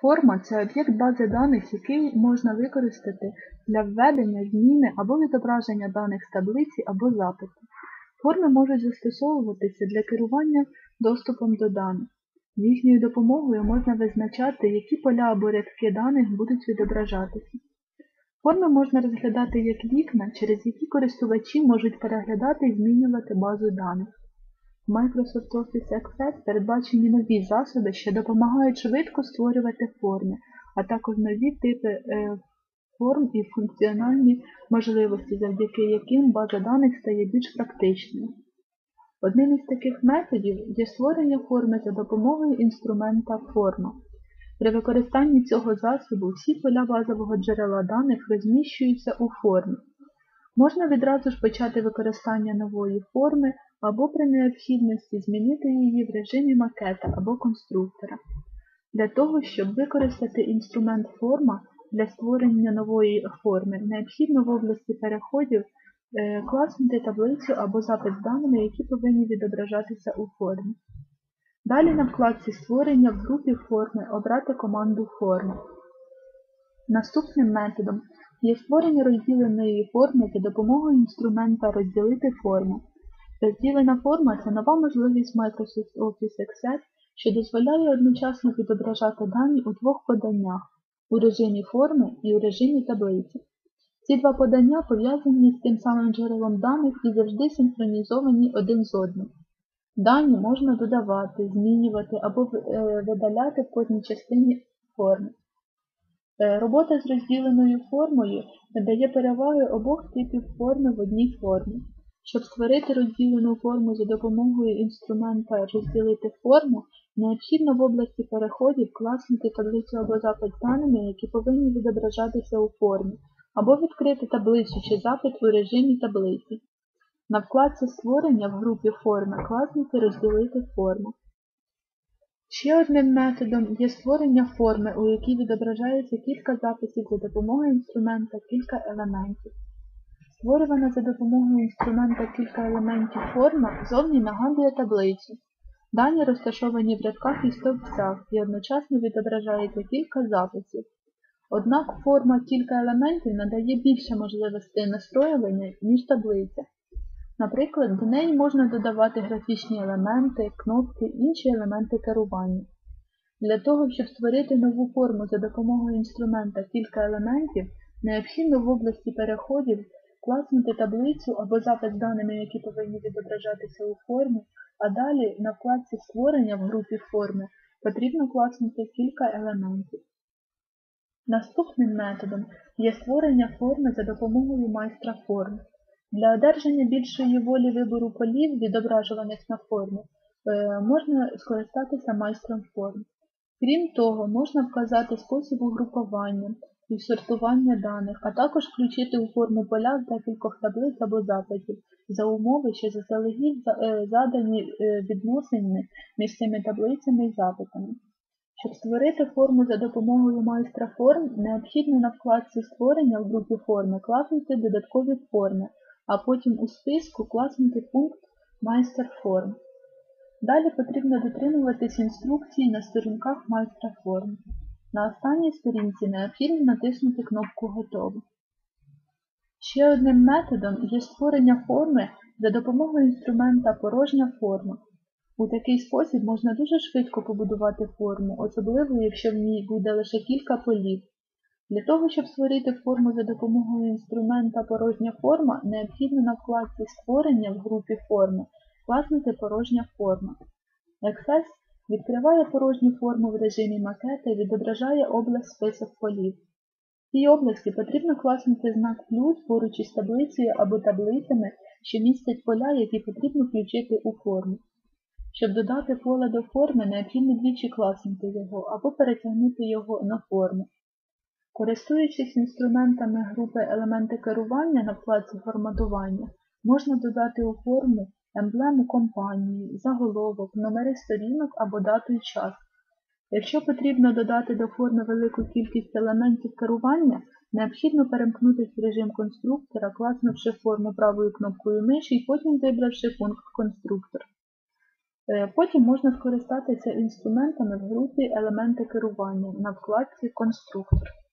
Форма це об'єкт бази даних, який можна використати для введення, зміни або відображення даних з таблиці або запиту. Форми можуть застосовуватися для керування доступом до даних. З їхньою допомогою можна визначати, які поля або рядки даних будуть відображатися. Форми можна розглядати як вікна, через які користувачі можуть переглядати і змінювати базу даних. Microsoft Office Access передбачені нові засоби, що допомагають швидко створювати форми, а також нові типи е, форм і функціональні можливості, завдяки яким база даних стає більш практичною. Одним із таких методів є створення форми за допомогою інструмента форма. При використанні цього засобу всі поля базового джерела даних розміщуються у формі. Можна відразу ж почати використання нової форми або при необхідності змінити її в режимі макета або конструктора. Для того, щоб використати інструмент форма для створення нової форми, необхідно в області переходів е, класнути таблицю або запис даними, які повинні відображатися у формі. Далі на вкладці Створення в групі форми обрати команду Форма. Наступним методом є створення розділеної форми за допомогою інструмента Розділити форму. Розділена форма це нова можливість Microsoft Office Access, що дозволяє одночасно відображати дані у двох поданнях у режимі форми і у режимі таблиці. Ці два подання пов'язані з тим самим джерелом даних і завжди синхронізовані один з одним. Дані можна додавати, змінювати або е, видаляти в кожній частині форми. Е, робота з розділеною формою надає переваги обох типів форми в одній формі. Щоб створити розділену форму за допомогою інструмента розділити форму, необхідно в області переходів класнути таблицю або запит даними, які повинні відображатися у формі, або відкрити таблицю чи запит у режимі таблиці. На вкладці Створення в групі Форми класнути Розділити форму. Ще одним методом є створення форми, у якій відображається кілька записів за допомогою інструмента кілька елементів. Створювана за допомогою інструмента кілька елементів форма зовні нагадує таблицю. Дані розташовані в рядках і стовпцях і одночасно відображається кілька записів. Однак форма кілька елементів надає більше можливостей настроювання, ніж таблиця. Наприклад, до неї можна додавати графічні елементи, кнопки, інші елементи керування. Для того, щоб створити нову форму за допомогою інструмента кілька елементів, необхідно в області переходів класнути таблицю або запис даними, які повинні відображатися у формі, а далі на вкладці Створення в групі форми потрібно класнути кілька елементів. Наступним методом є створення форми за допомогою майстра форм. Для одержання більшої волі вибору полів, відображуваних на формі, е, можна скористатися майстром форм. Крім того, можна вказати спосіб угрупування і сортування даних, а також включити у форму поля декількох таблиць або запитів за умови, що заздалегідь е, задані е, відносини між цими таблицями і запитами. Щоб створити форму за допомогою майстра форм, необхідно на вкладці Створення в групі форми класнути додаткові форми а потім у списку класнути пункт майстер форм. Далі потрібно дотримуватись інструкції на сторінках майстра форм. На останній сторінці необхідно натиснути кнопку Готово. Ще одним методом є створення форми за допомогою інструмента порожня форма. У такий спосіб можна дуже швидко побудувати форму, особливо якщо в ній буде лише кілька полів. Для того, щоб створити форму за допомогою інструмента порожня форма, необхідно на вкладці Створення в групі форми класнути порожня форма. Access відкриває порожню форму в режимі макета і відображає область список полів. В цій області потрібно класнути знак плюс поруч із таблицею або таблицями, що містять поля, які потрібно включити у форму. Щоб додати поле до форми, необхідно двічі класнути його або перетягнути його на форму. Користуючись інструментами групи елементи керування на вкладці форматування, можна додати у форму емблему компанії, заголовок, номери сторінок або дату і час. Якщо потрібно додати до форми велику кількість елементів керування, необхідно перемкнутися в режим конструктора, класнувши форму правою кнопкою миші і потім вибравши пункт конструктор. Е, Потім можна скористатися інструментами в групі елементи керування на вкладці Конструктор.